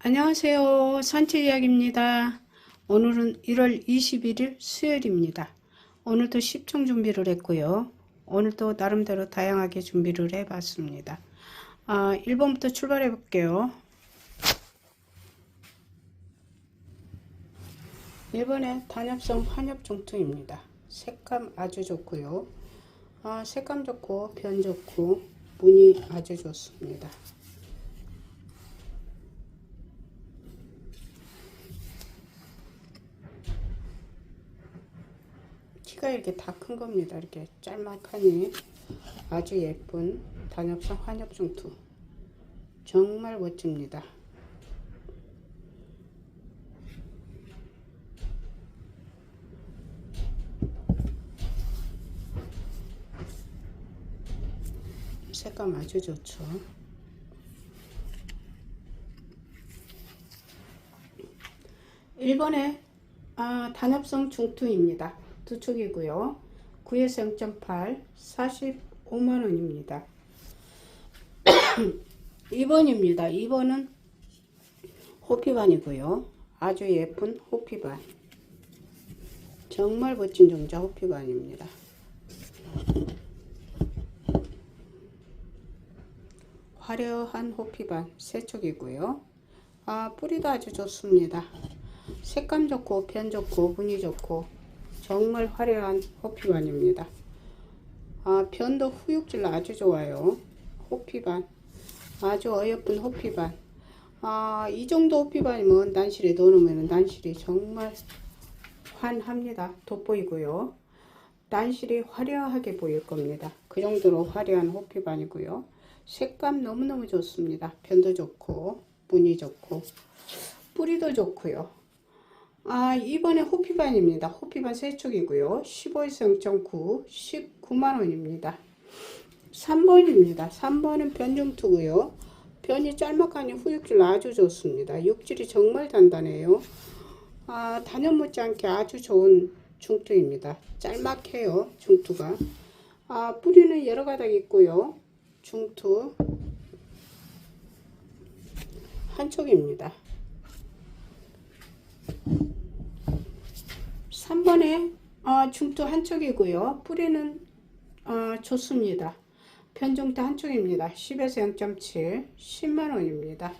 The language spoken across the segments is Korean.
안녕하세요. 산책 이야기입니다. 오늘은 1월 21일 수요일입니다. 오늘도 10종 준비를 했고요. 오늘도 나름대로 다양하게 준비를 해봤습니다. 아, 1번부터 출발해 볼게요. 1번에 단엽성 환엽 종투입니다. 색감 아주 좋고요. 아, 색감 좋고 변 좋고 무늬 아주 좋습니다. 키가 이렇게 다 큰 겁니다. 이렇게 짤막하니 아주 예쁜 단엽성 환엽종투 정말 멋집니다. 색감 아주 좋죠. 일본의 아, 단엽성 중투입니다. 두 축이고요. 9에서 0.8, 45만원입니다. 2번입니다. 2번은 호피반이고요. 아주 예쁜 호피반. 정말 멋진 종자 호피반입니다. 화려한 호피반 세 촉이고요. 아, 뿌리도 아주 좋습니다. 색감 좋고 편 좋고 분위 좋고 정말 화려한 호피반입니다. 아, 편도 후육질 아주 좋아요. 호피반 아주 어여쁜 호피반 아, 이 정도 호피반이면 난실에 넣어놓으면 난실이 정말 환합니다. 돋보이고요. 난실이 화려하게 보일 겁니다. 그 정도로 화려한 호피반이고요. 색감 너무너무 좋습니다. 편도 좋고 무늬 좋고 뿌리도 좋고요. 아, 이번에 호피반입니다. 호피반 세촉이고요. 15에서 0.9, 19만원입니다. 3번입니다. 3번은 변종투고요. 변이 짤막하니 후육질 아주 좋습니다. 육질이 정말 단단해요. 아, 단연 못지않게 아주 좋은 중투입니다. 짤막해요. 중투가. 아, 뿌리는 여러 가닥 있고요. 중투 한 촉입니다. 3번에 어, 중투 한 촉이고요. 뿌리는 어, 좋습니다. 편중투 한 촉입니다. 10에서 0.7 10만원입니다.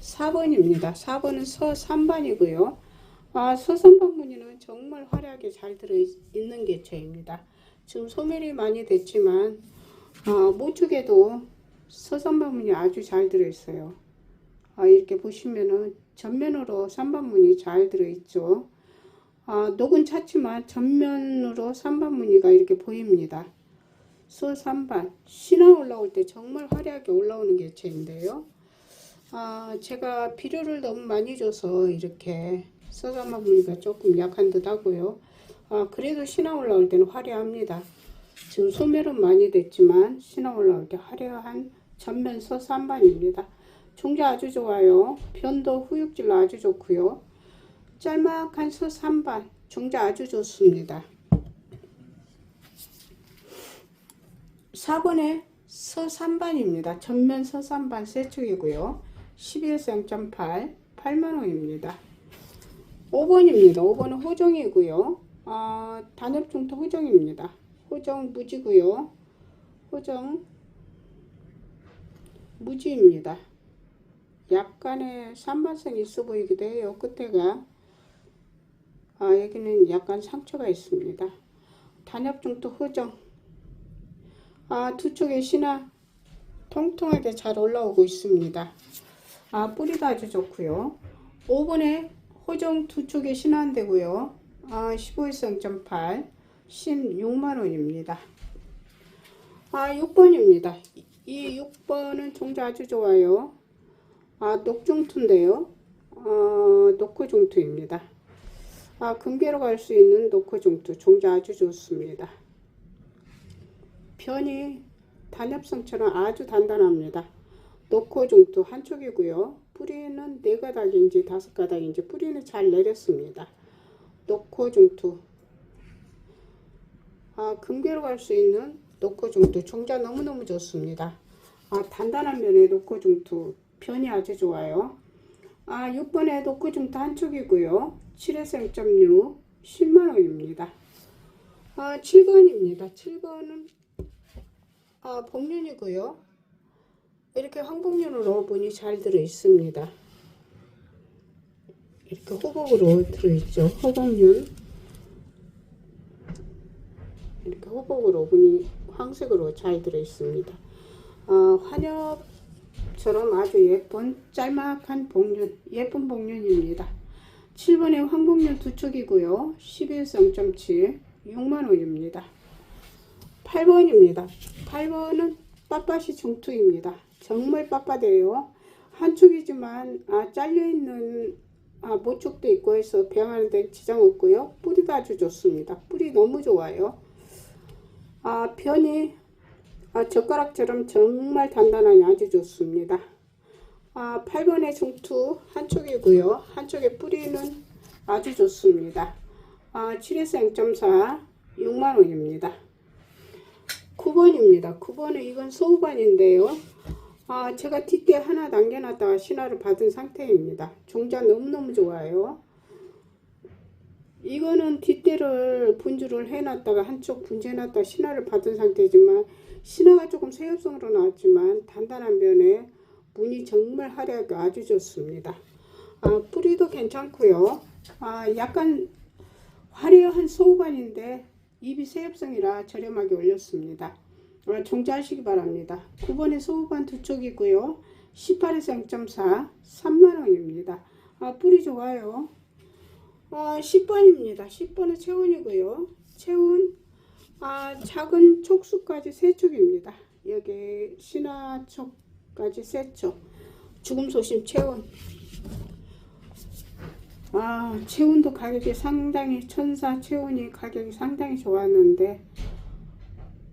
4번입니다. 4번은 서 3반이고요. 아, 서선반 무늬는 정말 화려하게 잘 들어있는 개체입니다. 지금 소멸이 많이 됐지만 어, 모축에도 서선반 무늬 아주 잘 들어있어요. 아, 이렇게 보시면은 전면으로 3반 무늬 잘 들어있죠. 아, 녹은 찼지만 전면으로 3반 무늬가 이렇게 보입니다. 소 3반 신화 올라올 때 정말 화려하게 올라오는 개체인데요. 아, 제가 비료를 너무 많이 줘서 이렇게 서삼반 무늬가 조금 약한 듯 하고요. 아, 그래도 신화 올라올 때는 화려합니다. 지금 소멸은 많이 됐지만 신화 올라올 때 화려한 전면 서 3반입니다. 종자 아주 좋아요. 변도 후육질 아주 좋고요. 짤막한 서 3반 종자 아주 좋습니다. 4번에 서 3반입니다. 전면 서 3반 세축이고요. 12에서 0.8 8만원입니다. 5번입니다. 5번은 호정이고요. 아, 단엽중토 호정입니다. 호정 무지고요. 호정 무지입니다. 약간의 산만성이 있어 보이기도 해요. 끝에가 아, 여기는 약간 상처가 있습니다. 단엽중토 호정 아, 두 쪽의 신화 통통하게 잘 올라오고 있습니다. 아, 뿌리도 아주 좋고요. 5번에 호정 두 쪽에 신화되고요. 아, 15에서 0.8 16만원입니다. 아, 6번입니다. 이 6번은 종자 아주 좋아요. 아, 녹종투인데요. 어, 녹호종투입니다. 아, 금괴로 갈 수 있는 녹호종투. 종자 아주 좋습니다. 변이 단엽성처럼 아주 단단합니다. 녹호종투 한쪽이고요. 뿌리는 네 가닥인지 다섯 가닥인지 뿌리는 잘 내렸습니다. 녹호종투 아, 금괴로 갈 수 있는 녹호종투 종자 너무너무 좋습니다. 아, 단단한 면에 녹호종투 편이 아주 좋아요. 아, 6번에 독구중도 한쪽이고요. 7에서 0.6, 10만원입니다. 아, 7번입니다. 7번은 아, 복륜이고요. 이렇게 황복륜으로 문이 잘 들어 있습니다. 이렇게 호복으로 들어있죠. 호복륜. 이렇게 호복으로 문이 황색으로 잘 들어 있습니다. 아, 환엽 처럼 아주 예쁜 짤막한 복륜, 예쁜 복륜입니다. 7번에 황복륜 두 쪽이고요. 12에서 0.7, 6만원입니다. 8번입니다. 8번은 빳빳이 중투입니다. 정말 빳빳해요. 한쪽이지만 아, 잘려있는 아, 모쪽도 있고 해서 배양하는 데 지장 없고요. 뿌리도 아주 좋습니다. 뿌리 너무 좋아요. 아, 편이 아, 젓가락처럼 정말 단단하니 아주 좋습니다. 아, 8번의 중투 한쪽이고요. 한쪽에 뿌리는 아주 좋습니다. 아, 7에서 0.4 6만원입니다. 9번입니다. 9번은 이건 소우반인데요. 아, 제가 뒷대 하나 남겨놨다가 신화를 받은 상태입니다. 종자 너무너무 좋아요. 이거는 뒷대를 분주를 해놨다가 한쪽 분주해놨다가 신화를 받은 상태지만 신화가 조금 새엽성으로 나왔지만 단단한 면에 무늬 정말 화려하게 아주 좋습니다. 아, 뿌리도 괜찮고요. 아, 약간 화려한 소우반인데 잎이 새엽성이라 저렴하게 올렸습니다. 아, 종자하시기 바랍니다. 9번에 소우반 두 쪽이고요. 18에서 0.4 3만원입니다. 아, 뿌리 좋아요. 아, 10번입니다. 10번은 체온이고요. 체온 아, 작은 촉수까지 세 촉입니다. 여기 신화 촉까지 세 촉. 죽음 소심 체온. 아, 체온도 가격이 상당히 천사 체온이 가격이 상당히 좋았는데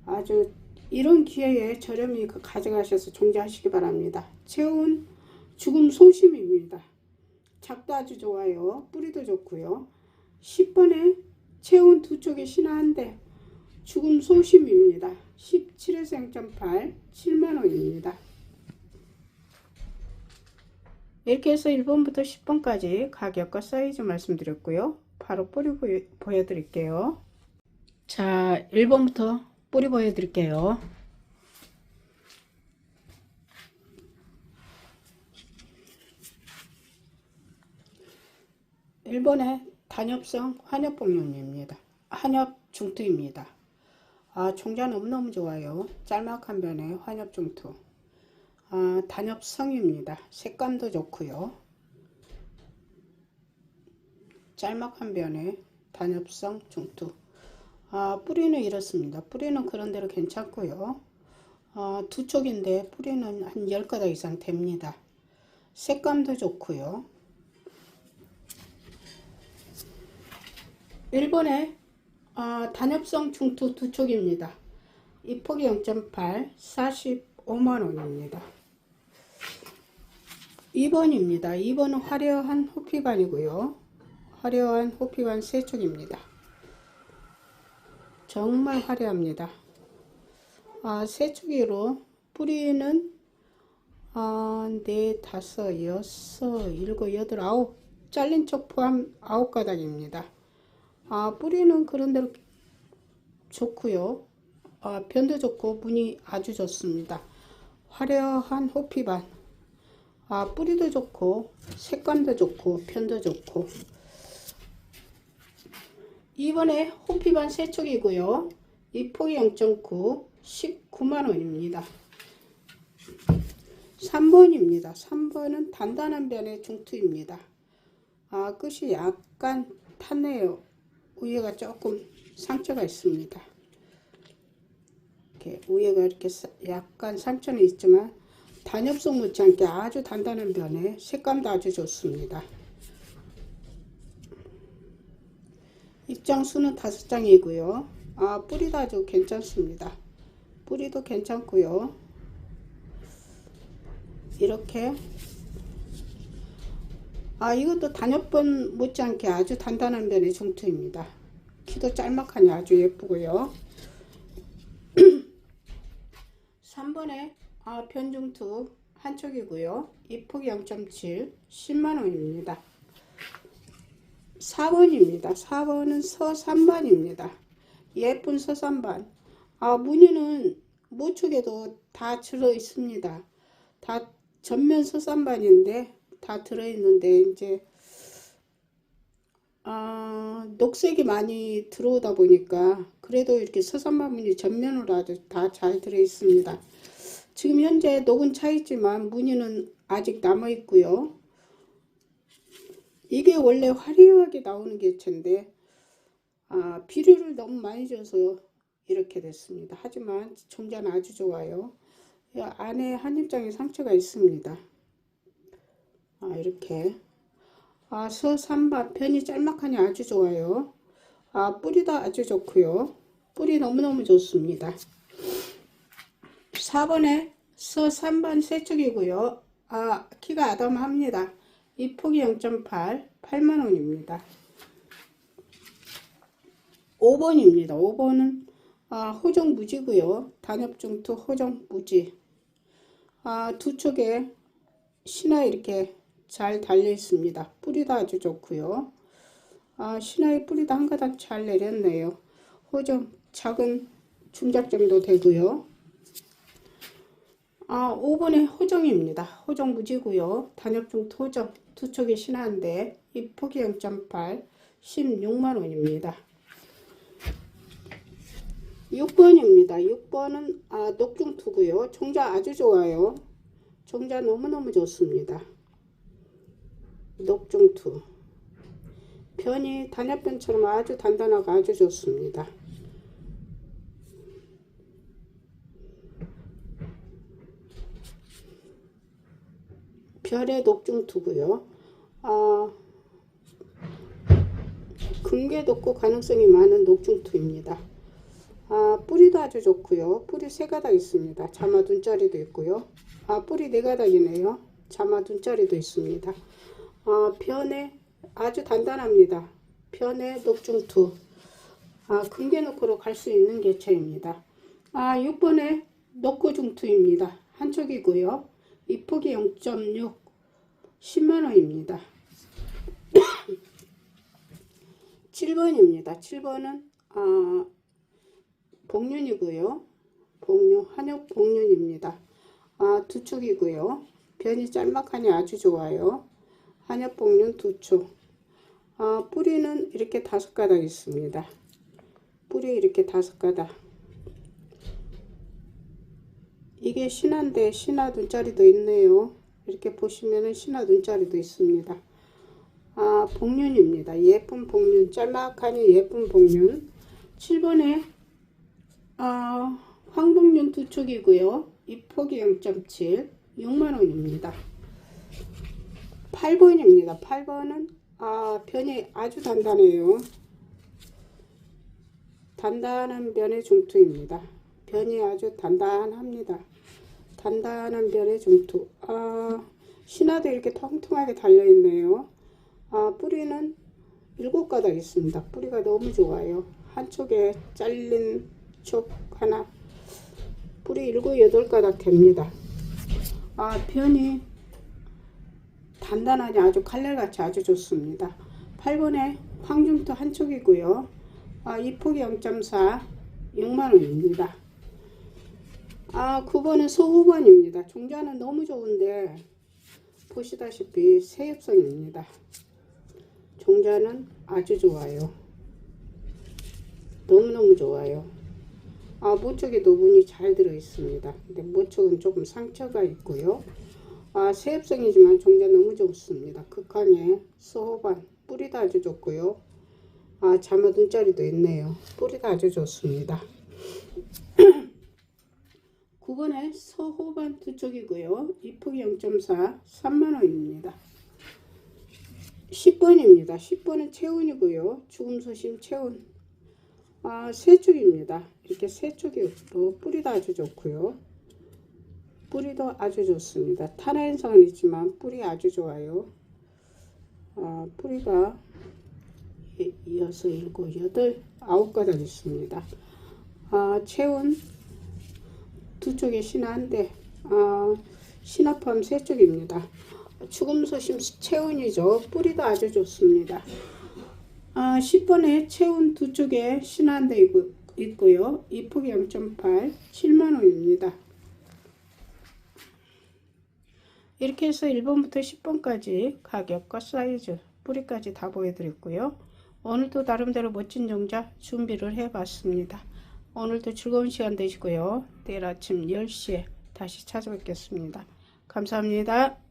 아주 이런 기회에 저렴히 그 가져가셔서 종자하시기 바랍니다. 체온 죽음 소심입니다. 작도 아주 좋아요. 뿌리도 좋고요. 10번에 체온 두 쪽에 신화한데 죽음 소심입니다. 17에서 0.8 7만원입니다. 이렇게 해서 1번부터 10번까지 가격과 사이즈 말씀드렸고요. 바로 뿌리 보여, 보여드릴게요. 자, 1번부터 뿌리 보여드릴게요. 1번에 단엽성 한엽복륜입니다. 한엽 중투입니다. 아, 종자 너무너무 좋아요. 짤막한 변에 환엽 중투. 아, 단엽성입니다. 색감도 좋고요. 짤막한 변에 단엽성 중투. 아, 뿌리는 이렇습니다. 뿌리는 그런대로 괜찮고요. 아, 두 쪽인데 뿌리는 한 10가닥 이상 됩니다. 색감도 좋고요. 1번에 아, 단엽성 중투 두 쪽입니다. 이 폭이 0.8, 45만원입니다. 2번입니다. 2번은 화려한 호피반이고요. 화려한 호피반 세 쪽입니다. 정말 화려합니다. 아, 세 쪽이로 뿌리는 아, 네, 다섯, 여섯, 일곱, 여덟, 아홉 잘린 쪽 포함 아홉 가닥입니다. 아, 뿌리는 그런대로 좋고요. 아, 변도 좋고 무늬 아주 좋습니다. 화려한 호피반. 아, 뿌리도 좋고 색감도 좋고 편도 좋고 이번에 호피반 세 쪽이고요. 이 폭이 0.9 19만원입니다. 3번입니다. 3번은 단단한 변의 중투입니다. 아, 끝이 약간 탔네요. 위에가 조금 상처가 있습니다. 이렇게 위에가 이렇게 약간 상처는 있지만 단엽성 못지않게 아주 단단한 변에 색감도 아주 좋습니다. 입장 수는 다섯 장이고요. 아 뿌리도 아주 괜찮습니다. 뿌리도 괜찮고요. 이렇게 아 이것도 단엽번 못지않게 아주 단단한 변의 중투입니다. 키도 짤막하니 아주 예쁘고요. 3번에 아, 변중투 한쪽이고요. 입폭 0.7 10만원입니다. 4번입니다. 4번은 서산반입니다. 예쁜 서산반. 아, 무늬는 모축에도 다 들어 있습니다. 다 전면 서산반인데 다 들어 있는데 이제 아, 녹색이 많이 들어오다 보니까 그래도 이렇게 서산반 무늬 전면으로 아주 다 잘 들어 있습니다. 지금 현재 녹은 차 있지만 무늬는 아직 남아 있고요. 이게 원래 화려하게 나오는 개체인데 아, 비료를 너무 많이 줘서 이렇게 됐습니다. 하지만 종자는 아주 좋아요. 이 안에 한 입장에 상처가 있습니다. 아, 이렇게 아, 서산바 편이 짤막하니 아주 좋아요. 아, 뿌리도 아주 좋고요. 뿌리 너무너무 좋습니다. 4번에 서산반 세척이고요. 아, 키가 아담합니다. 이 폭이 0.8, 8만원입니다. 5번입니다. 5번은 아, 호정 무지고요. 단엽중투 호정 무지. 아, 두 쪽에 신화 이렇게 잘 달려 있습니다. 뿌리도 아주 좋고요. 아, 신화의 뿌리도 한 가닥 잘 내렸네요. 호정 작은 중작 정도 되고요. 아, 5번에 호정입니다. 호정 무지고요. 단엽중 토정 두 촉이 신한데 이 폭이 0.8 16만원입니다. 6번입니다. 6번은 아, 녹중투고요. 종자 아주 좋아요. 종자 너무너무 좋습니다. 녹중투 변이 단엽변처럼 아주 단단하고 아주 좋습니다. 별의 녹중투고요. 아, 금괴 돋고 가능성이 많은 녹중투입니다. 아, 뿌리도 아주 좋고요. 뿌리 세 가닥 있습니다. 자마 눈자리도 있고요. 아, 뿌리 네 가닥이네요. 자마 눈자리도 있습니다. 아, 변에 아주 단단합니다. 변에 녹중투. 아, 금괴 놓고로 갈 수 있는 개체입니다. 아, 6번에 녹고중투입니다. 한쪽이고요. 이 폭이 0.6 10만원입니다. 7번입니다. 7번은 아, 복륜이고요. 복륜, 한엽 복륜입니다. 아, 두 촉이고요. 변이 짤막하니 아주 좋아요. 한엽 복륜 두 촉. 아, 뿌리는 이렇게 다섯 가닥 있습니다. 뿌리 이렇게 다섯 가닥. 이게 신화인데 신화 눈자리도 있네요. 이렇게 보시면은 신화 눈자리도 있습니다. 아, 복륜입니다. 예쁜 복륜, 짤막하니 예쁜 복륜. 7번에 아, 황복륜 두 촉이고요. 이 폭이 0.7, 6만원입니다. 8번입니다. 8번은 아, 변이 아주 단단해요. 단단한 변의 중투입니다. 변이 아주 단단합니다. 단단한 변의 중투. 아, 신화도 이렇게 통통하게 달려있네요. 아, 뿌리는 일곱 가닥 있습니다. 뿌리가 너무 좋아요. 한쪽에 잘린 쪽 하나. 뿌리 일곱 여덟 가닥 됩니다. 아, 변이 단단하니 아주 칼날같이 아주 좋습니다. 8번에 황중토 한쪽이고요. 아, 이 폭이 0.4 6만원입니다. 아, 9번은 소후번입니다. 종자는 너무 좋은데 보시다시피 새엽성입니다. 종자는 아주 좋아요. 너무너무 좋아요. 아, 모쪽에도 문이 잘 들어 있습니다. 근데 모쪽은 조금 상처가 있고요. 아, 새엽성이지만 종자 너무 좋습니다. 극한의 소호반 뿌리도 아주 좋고요. 아, 자마 눈자리도 있네요. 뿌리도 아주 좋습니다. 9번에 서호반 두 쪽이고요. 이폭이 0.4 3만원입니다. 10번입니다. 10번은 체온이고요. 죽음 소심 체온. 아, 세 쪽입니다. 이렇게 세 쪽이고 뿌리도 아주 좋고요. 뿌리도 아주 좋습니다. 탄화현상은 있지만 뿌리 아주 좋아요. 아, 뿌리가 이- 여섯, 일곱, 여덟, 아홉 가닥 있습니다. 아, 체온 두 쪽에 신한데 아, 신화팜 세 쪽입니다. 죽음 소심 체운이죠. 뿌리도 아주 좋습니다. 아, 10번에 체운 두 쪽에 신한대 있고요. 이폭이 0.8, 7만원입니다. 이렇게 해서 1번부터 10번까지 가격과 사이즈, 뿌리까지 다 보여드렸고요. 오늘도 나름대로 멋진 종자 준비를 해봤습니다. 오늘도 즐거운 시간 되시고요. 내일 아침 10시에 다시 찾아뵙겠습니다. 감사합니다.